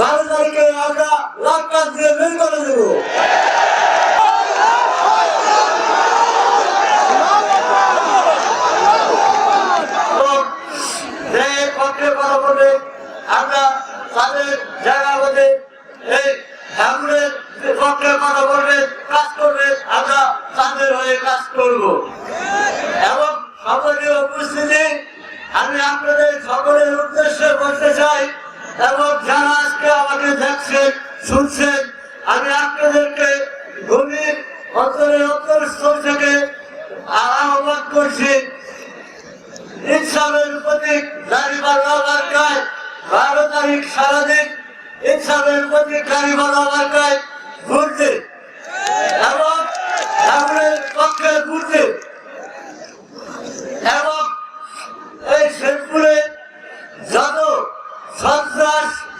গাড়িদারকে আমরা লাক্কাত দিয়ে বের করে দেবো। আমরা তাদের জায়গা মধ্যে এই কথা বলবে, কাজ করবে, আমরা তাদের হয়ে কাজ করব। এবং সকলের উপস্থিতি, আমি আপনাদের সকলের উদ্দেশ্যে বলতে চাই, এবং যারা আজকে আমাকে দেখছেন, শুনছেন, আমি আপনাদেরকে গভীর অন্তরের অন্তরস্থল থেকে আহ্বান করছি। ইনসানের প্রতীক দাঁড়িপাল্লা মার্কায় বারো তারিখ সারাদিন ইনসানের প্রতীক দাঁড়িপাল্লা মার্কায় ঘুরতে এবং পক্ষে ঘুরতে এবং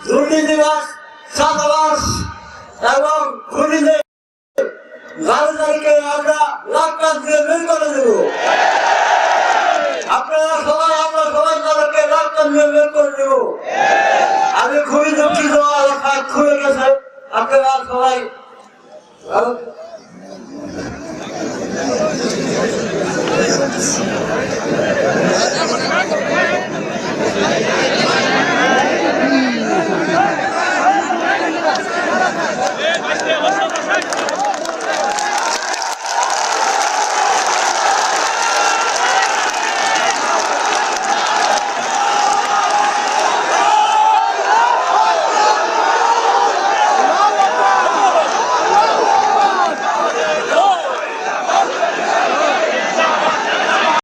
দুর্নীতিবাস চাঁদাবাস এবং খুনিদের গাড়িদারকে আমরা লাক্কাত দিয়ে বের করে দেবো। আপনারা সবাই, আমরা সবাই তাদেরকে ডাক্তার নিয়ে বের করে দেব। আমি খুবই দুঃখিত আমার খুলে গেছে। আপনারা সবাই